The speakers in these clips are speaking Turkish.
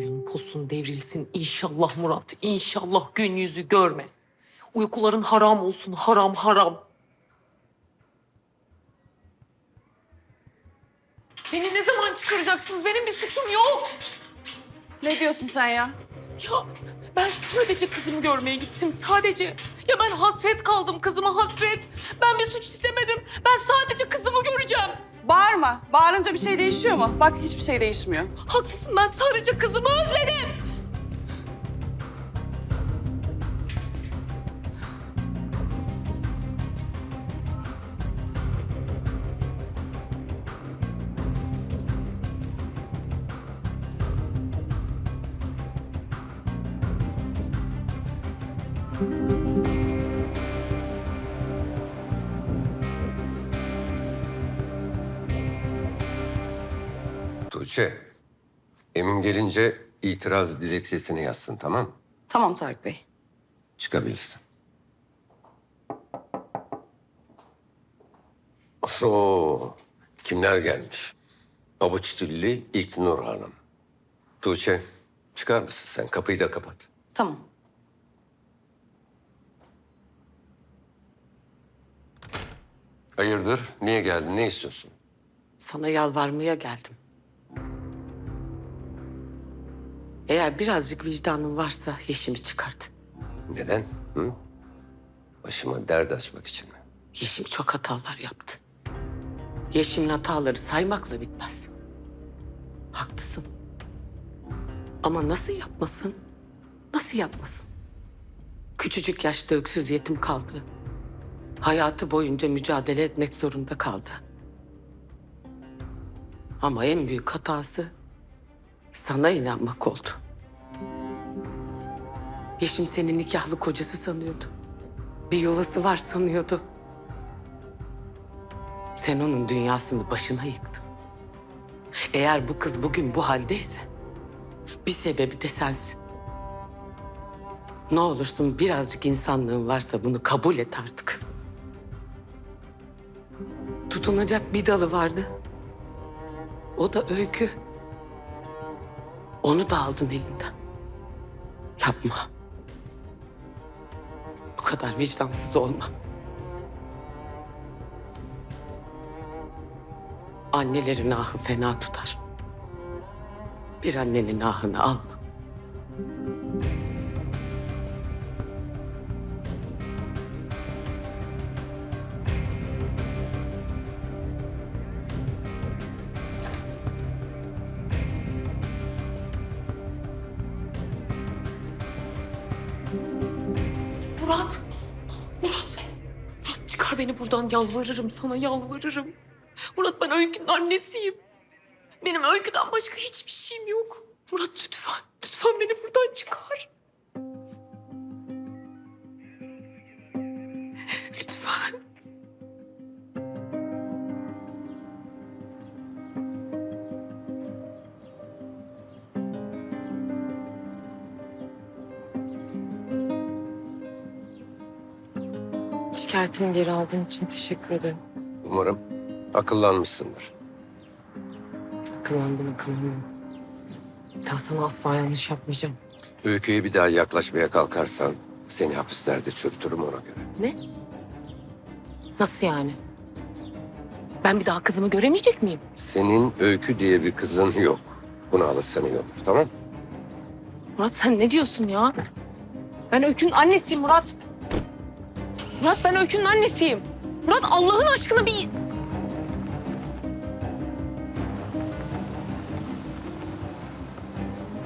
Boyun posun devrilsin inşallah Murat. İnşallah gün yüzü görme. Uykuların haram olsun haram haram. Beni ne zaman çıkaracaksınız? Benim bir suçum yok. Ne diyorsun sen ya? Ya ben sadece kızımı görmeye gittim sadece. Ya ben hasret kaldım kızıma hasret. Ben bir suç işlemedim. Ben sadece kızımı göreceğim. Bağırma. Bağırınca bir şey değişiyor mu? Bak hiçbir şey değişmiyor. Haklısın ben sadece kızımı özledim. Tuğçe, Emin gelince itiraz dilekçesini yazsın tamam mı? Tamam Tarık Bey. Çıkabilirsin. Oo, kimler gelmiş? Avuç dilli İlknur Hanım. Tuğçe, çıkar mısın sen? Kapıyı da kapat. Tamam. Hayırdır? Niye geldin? Ne istiyorsun? Sana yalvarmaya geldim. Eğer birazcık vicdanın varsa Yeşim'i çıkart. Neden? Hı? Başıma dert açmak için mi? Yeşim çok hatalar yaptı. Yeşim'in hataları saymakla bitmez. Haklısın. Ama nasıl yapmasın? Nasıl yapmasın? Küçücük yaşta öksüz yetim kaldı. Hayatı boyunca mücadele etmek zorunda kaldı. Ama en büyük hatası sana inanmak oldu. Yeşim senin nikahlı kocası sanıyordu. Bir yuvası var sanıyordu. Sen onun dünyasını başına yıktın. Eğer bu kız bugün bu haldeyse bir sebebi de sensin. Ne olursun birazcık insanlığın varsa bunu kabul et artık. Tutunacak bir dalı vardı. O da öykü. Onu da aldın elinden. Yapma. Bu kadar vicdansız olma. Annelerin ahı fena tutar. Bir annenin ahını alma. Murat. Murat. Murat çıkar beni buradan yalvarırım sana yalvarırım. Murat ben Öykü'nün annesiyim. Benim Öykü'den başka hiçbir şeyim yok. Murat lütfen, lütfen beni buradan çıkar. Lütfen. Şikayetini geri aldığın için teşekkür ederim. Umarım akıllanmışsındır. Akıllandım, akıllandım. Ya sana asla yanlış yapmayacağım. Öykü'ye bir daha yaklaşmaya kalkarsan seni hapislerde çürütürüm ona göre. Ne? Nasıl yani? Ben bir daha kızımı göremeyecek miyim? Senin Öykü diye bir kızın yok. Bunu alırsan iyi olur tamam mı? Murat sen ne diyorsun ya? Ben Öykü'nün annesiyim Murat. Murat ben Öykü'nün annesiyim. Murat Allah'ın aşkına bir...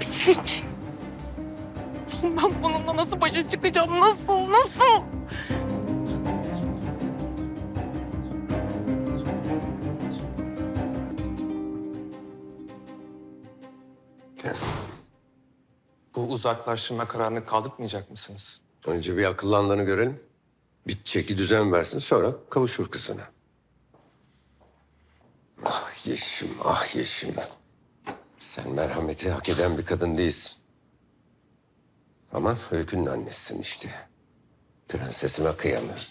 Pislik. Ben bununla nasıl başa çıkacağım? Nasıl? Nasıl? Gel. Bu uzaklaştırma kararını kaldırmayacak mısınız? Önce bir akıllandığını görelim. Bir çeki düzen versin sonra kavuşur kızına. Ah Yeşim, ah Yeşim. Sen merhameti hak eden bir kadın değilsin. Ama Öykü'nün annesisin işte. Prensesime kıyamıyorum.